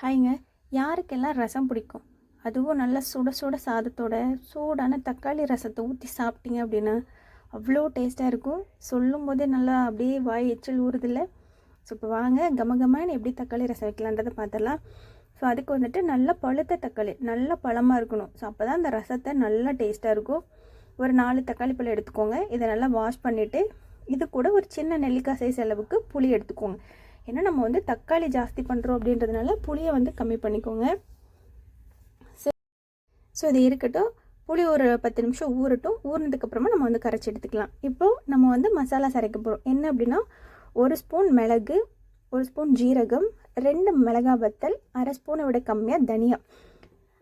ஹாய்ங்க. யாருக்கெல்லாம் ரசம் பிடிக்கும்? அதுவும் நல்லா சுட சுட சாதத்தோட சூடான தக்காளி ரசத்தை ஊற்றி சாப்பிட்டீங்க அப்படின்னா அவ்வளோ டேஸ்ட்டாக இருக்கும். சொல்லும் போதே நல்லா அப்படியே வாய் எச்சில் ஊறுதில்ல. ஸோ இப்போ வாங்க கம கமன்னு எப்படி தக்காளி ரசம் வைக்கலான்றதை பார்த்துடலாம். ஸோ அதுக்கு வந்துட்டு நல்லா பழுத்த தக்காளி நல்லா பழமாக இருக்கணும். ஸோ அப்போ தான் அந்த ரசத்தை நல்லா டேஸ்ட்டாக இருக்கும். ஒரு நாலு தக்காளி பழம் எடுத்துக்கோங்க. இதை நல்லா வாஷ் பண்ணிவிட்டு இது கூட ஒரு சின்ன நெல்லிக்காய் சைஸ் அளவுக்கு புளி எடுத்துக்கோங்க. ஏன்னா நம்ம வந்து தக்காளி ஜாஸ்தி பண்ணுறோம் அப்படின்றதுனால புளியை வந்து கம்மி பண்ணிக்கோங்க. ஸோ இது இருக்கட்டும். புளி ஒரு பத்து நிமிஷம் ஊறட்டும். ஊறினதுக்கப்புறமா நம்ம வந்து கரைச்சி எடுத்துக்கலாம். இப்போது நம்ம வந்து மசாலா சரைக்க போகிறோம் என்ன அப்படின்னா ஒரு ஸ்பூன் மிளகு ஒரு ஸ்பூன் ஜீரகம் ரெண்டு மிளகா வத்தல் அரை ஸ்பூனை விட கம்மியாக தனியா.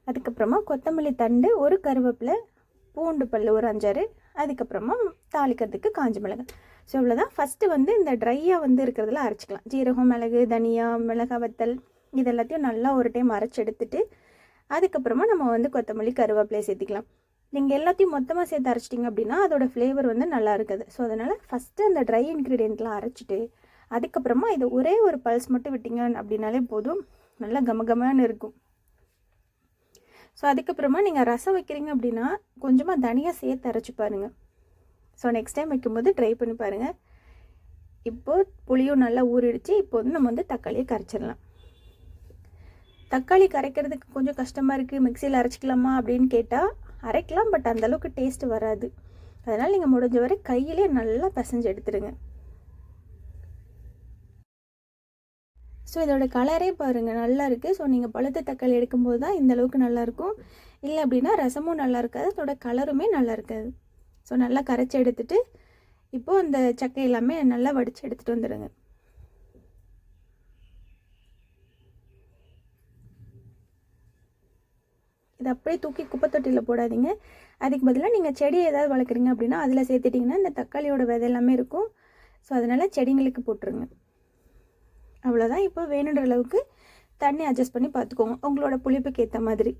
அதுக்கப்புறமா கொத்தமல்லி தண்டு ஒரு கருவேப்பிலை பூண்டு பல் ஒரு அஞ்சாறு. அதுக்கப்புறமா தாளிக்கிறதுக்கு காஞ்ச மிளகாய். ஸோ இவ்வளோதான் ஃபஸ்ட்டு வந்து இந்த ட்ரையாக வந்து இருக்கிறதுல அரைச்சிக்கலாம். ஜீரகம் மிளகு தனியா மிளகா வத்தல் இது எல்லாத்தையும் நல்லா ஒரு டைம் அரைச்சி எடுத்துட்டு அதுக்கப்புறமா நம்ம வந்து கொத்தமல்லி கருவேப்பிலையை சேர்த்திக்கலாம். நீங்கள் எல்லாத்தையும் மொத்தமாக சேர்த்து அரைச்சிட்டிங்க அப்படின்னா அதோடய ஃப்ளேவர் வந்து நல்லா இருக்குது. ஸோ அதனால் ஃபஸ்ட்டு அந்த ட்ரை இன்க்ரீடியண்ட்லாம் அரைச்சிட்டு அதுக்கப்புறமா இது ஒரே ஒரு பல்ஸ் மட்டும் விட்டிங்க அப்படின்னாலே போதும். நல்லா கமகமான்னு இருக்கும். ஸோ அதுக்கப்புறமா நீங்கள் ரசம் வைக்கிறீங்க அப்படின்னா கொஞ்சமாக தனியாக சேர்த்து அரைச்சி பாருங்கள் ஸோ நெக்ஸ்ட் டைம் வைக்கும்போது ட்ரை பண்ணி பாருங்கள் இப்போது புளியும் நல்லா ஊறிடுச்சு. இப்போ வந்து நம்ம வந்து தக்காளியை கரைச்சிடலாம். தக்காளி கரைக்கிறதுக்கு கொஞ்சம் கஷ்டமாக இருக்குது மிக்சியில் அரைச்சிக்கலாமா அப்படின்னு கேட்டால் அரைக்கலாம். பட் அந்தளவுக்கு டேஸ்ட் வராது. அதனால் நீங்கள் முடிஞ்ச வரை கையிலே நல்லா பிசைஞ்சு எடுத்துருங்க. ஸோ இதோட கலரே பாருங்கள் நல்லா இருக்குது ஸோ நீங்கள் பழுத்த தக்காளி எடுக்கும்போது தான் இந்த அளவுக்கு நல்லாயிருக்கும் இல்லை அப்படின்னா ரசமும் நல்லா இருக்காது. அதோட கலருமே நல்லா இருக்காது. ஸோ நல்லா கரைச்சி எடுத்துட்டு இப்போது அந்த சக்கை எல்லாமே நல்லா வடித்து எடுத்துகிட்டு வந்துடுங்க. இதை அப்படியே தூக்கி குப்பை தொட்டியில் போடாதீங்க. அதுக்கு பதிலாக நீங்கள் செடி ஏதாவது வளர்க்குறீங்க அப்படின்னா அதில் சேர்த்துட்டிங்கன்னா இந்த தக்காளியோட விதை எல்லாமே இருக்கும். ஸோ அதனால் செடிங்களுக்கு போட்டுருங்க. அவ்வளோதான் இப்போ வேணுன்ற அளவுக்கு தண்ணி அட்ஜஸ்ட் பண்ணி பார்த்துக்கோங்க. உங்களோட புளிப்புக்கு ஏற்ற மாதிரி.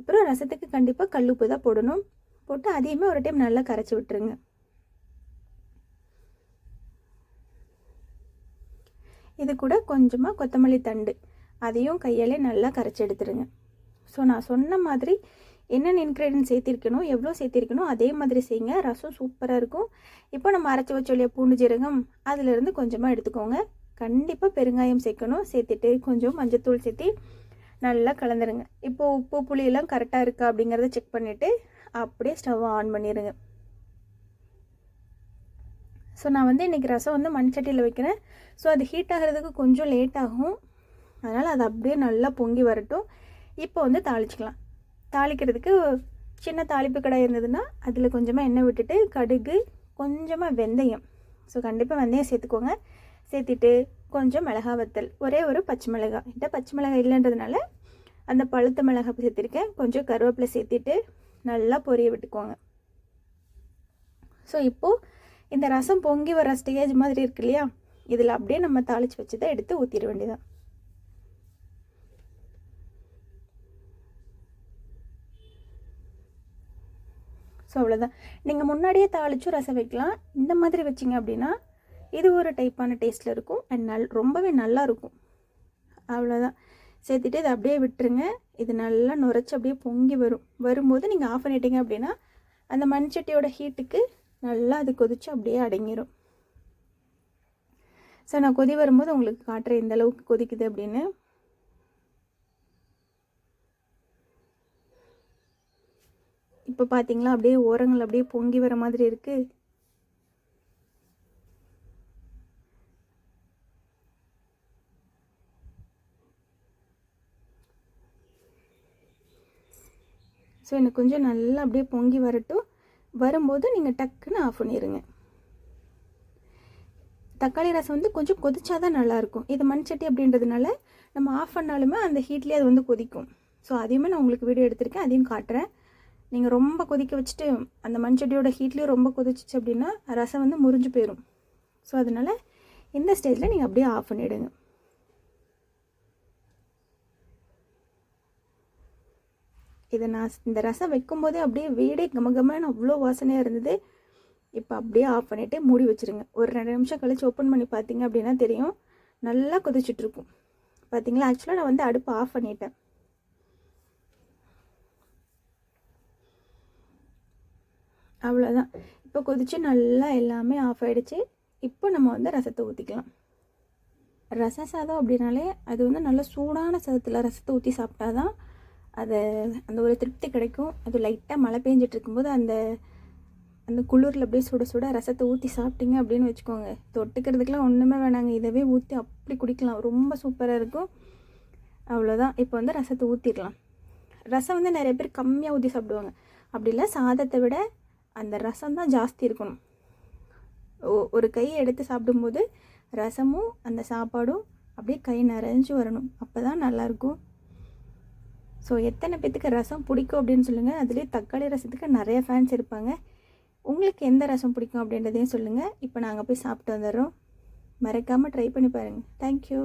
அப்புறம் ரசத்துக்கு கண்டிப்பாக கல்லுப்பு தான் போடணும். போட்டு அதையுமே ஒரு டைம் நல்லா கரைச்சி விட்டுருங்க. இது கூட கொஞ்சமாக கொத்தமல்லி தண்டு. அதையும் கையாலே நல்லா கரைச்சி எடுத்துருங்க. ஸோ நான் சொன்ன மாதிரி என்னென்ன இன்க்ரீடியன்ட் சேர்த்திருக்கணும் எவ்வளோ சேர்த்திருக்கணும் அதே மாதிரி செய்யுங்க. ரசம் சூப்பராக இருக்கும். இப்போ நம்ம அரைச்சி வச்ச இல்லையா பூண்டு ஜீரகம் அதிலிருந்து கொஞ்சமாக எடுத்துக்கோங்க. கண்டிப்பாக பெருங்காயம் சேர்க்கணும். சேர்த்துட்டு கொஞ்சம் மஞ்சத்தூள் சேர்த்து நல்லா கலந்துருங்க. இப்போது உப்பு புளியெல்லாம் கரெக்டாக இருக்கா அப்படிங்கிறத செக் பண்ணிவிட்டு அப்படியே ஸ்டவ் ஆன் பண்ணிடுங்க ஸோ நான் வந்து இன்றைக்கி ரசம் வந்து மண்சட்டியில் வைக்கிறேன். ஸோ அது ஹீட் ஆகிறதுக்கு கொஞ்சம் லேட் ஆகும். அதனால் அது அப்படியே நல்லா பொங்கி வரட்டும். இப்போ வந்து தாளிச்சிக்கலாம். தாளிக்கிறதுக்கு சின்ன தாளிப்பு கடாய் இருந்ததுன்னா அதில் கொஞ்சமாக எண்ணெய் விட்டுட்டு கடுகு கொஞ்சமாக வெந்தயம். ஸோ கண்டிப்பாக வெந்தயம் சேர்த்துக்கோங்க. சேர்த்துட்டு கொஞ்சம் மிளகா வத்தல். ஒரே ஒரு பச்சை மிளகாய். இந்த பச்சை மிளகாய் இல்லைன்றதுனால அந்த பழுத்த மிளகாய் சேர்த்துருக்கேன். கொஞ்சம் கருவேப்பிலை சேர்த்துட்டு நல்லா பொரிய விட்டுக்கோங்க. ஸோ இப்போது இந்த ரசம் பொங்கி வர ஸ்டேஜ் மாதிரி இருக்கு இல்லையா? இதில் அப்படியே நம்ம தாளித்து தான் எடுத்து ஊற்றிட வேண்டியதான் ஸோ அவ்வளோதான் நீங்கள் முன்னாடியே தாளிச்சும் ரசம் வைக்கலாம். இந்த மாதிரி வச்சிங்க அப்படின்னா இது ஒரு டைப்பான டேஸ்ட்டில் இருக்கும். அண்ட் நல் ரொம்பவே நல்லா இருக்கும். அவ்வளோதான் சேர்த்துட்டு இதை அப்படியே விட்டுருங்க. இது நல்லா நுரைச்சி அப்படியே பொங்கி வரும். வரும்போது நீங்கள் ஆஃப் பண்ணிட்டீங்க அப்படின்னா அந்த மண்சட்டியோட ஹீட்டுக்கு நல்லா அது கொதித்து அப்படியே அடங்கிடும் ஸோ நான் கொதி வரும்போது உங்களுக்கு காட்டுறேன் இந்த அளவுக்கு கொதிக்குது அப்படின்னு. இப்போ பார்த்தீங்களா அப்படியே ஓரங்கள் அப்படியே பொங்கி வர மாதிரி இருக்குது ஸோ எனக்கு கொஞ்சம் நல்லா அப்படியே பொங்கி வரட்டும். வரும்போது நீங்கள் டக்குன்னு ஆஃப் பண்ணிடுங்க தக்காளி ரசம் வந்து கொஞ்சம் கொதிச்சா தான் நல்லாயிருக்கும். இது மண் சட்டி அப்படின்றதுனால நம்ம ஆஃப் பண்ணாலுமே அந்த ஹீட்லேயே அது வந்து கொதிக்கும். ஸோ அதையுமே நான் உங்களுக்கு வீடியோ எடுத்திருக்கேன். அதையும் காட்டுறேன். நீங்கள் ரொம்ப கொதிக்க வச்சுட்டு அந்த மண்சட்டியோட ஹீட்லேயும் ரொம்ப கொதிச்சிச்சு அப்படின்னா ரசம் வந்து முறிஞ்சு போயிடும் ஸோ அதனால் இந்த ஸ்டேஜில் நீங்கள் அப்படியே ஆஃப் பண்ணிவிடுங்க இதை நான் இந்த ரசம் வைக்கும்போதே அப்படியே வீடே கமகமான அவ்வளோ வாசனையாக இருந்தது. இப்போ அப்படியே ஆஃப் பண்ணிவிட்டு மூடி வச்சுருங்க. ஒரு ரெண்டு நிமிஷம் கழித்து ஓப்பன் பண்ணி பார்த்தீங்க அப்படின்னா தெரியும். நல்லா கொதிச்சிட்ருக்கும் பார்த்தீங்களா? ஆக்சுவலாக நான் வந்து அடுப்பு ஆஃப் பண்ணிட்டேன். அவ்வளோதான் இப்போ கொதிச்சு நல்லா எல்லாமே ஆஃப் ஆகிடுச்சு இப்போ நம்ம வந்து ரசத்தை ஊற்றிக்கலாம் ரச சாதம் அப்படின்னாலே அது வந்து நல்லா சூடான சாதத்தில் ரசத்தை ஊற்றி சாப்பிட்டா தான் அதை அந்த ஒரு திருப்தி கிடைக்கும். அது லைட்டாக மழை பெஞ்சிட்டு இருக்கும்போது அந்த அந்த குளிரில் அப்படியே சுட சுட ரசத்தை ஊற்றி சாப்பிட்டீங்க அப்படின்னு வச்சுக்கோங்க. தொட்டுக்கிறதுக்கெலாம் ஒன்றுமே வேணாங்க. இதவே ஊற்றி அப்படி குடிக்கலாம். ரொம்ப சூப்பராக இருக்கும். அவ்வளோதான் இப்போ வந்து ரசத்தை ஊற்றிடலாம் ரசம் வந்து நிறைய பேர் கம்மியாக ஊற்றி சாப்பிடுவாங்க. அப்படி இல்லை சாதத்தை விட அந்த ரசம் தான் ஜாஸ்தி இருக்கணும். ஒரு கை எடுத்து சாப்பிடும்போது ரசமும் அந்த சாப்பாடும் அப்படியே கை நிறைஞ்சு வரணும். அப்போ தான் நல்லாயிருக்கும் ஸோ எத்தனை பேத்துக்கு ரசம் பிடிக்கும் அப்படின்னு சொல்லுங்கள் அதுலேயே தக்காளி ரசத்துக்கு நிறைய ஃபேன்ஸ் இருப்பாங்க. உங்களுக்கு எந்த ரசம் பிடிக்கும் அப்படின்றதையும் சொல்லுங்கள் இப்போ நாங்கள் போய் சாப்பிட்டு வந்துடுறோம். மறக்காமல் ட்ரை பண்ணி பாருங்கள் தேங்க்யூ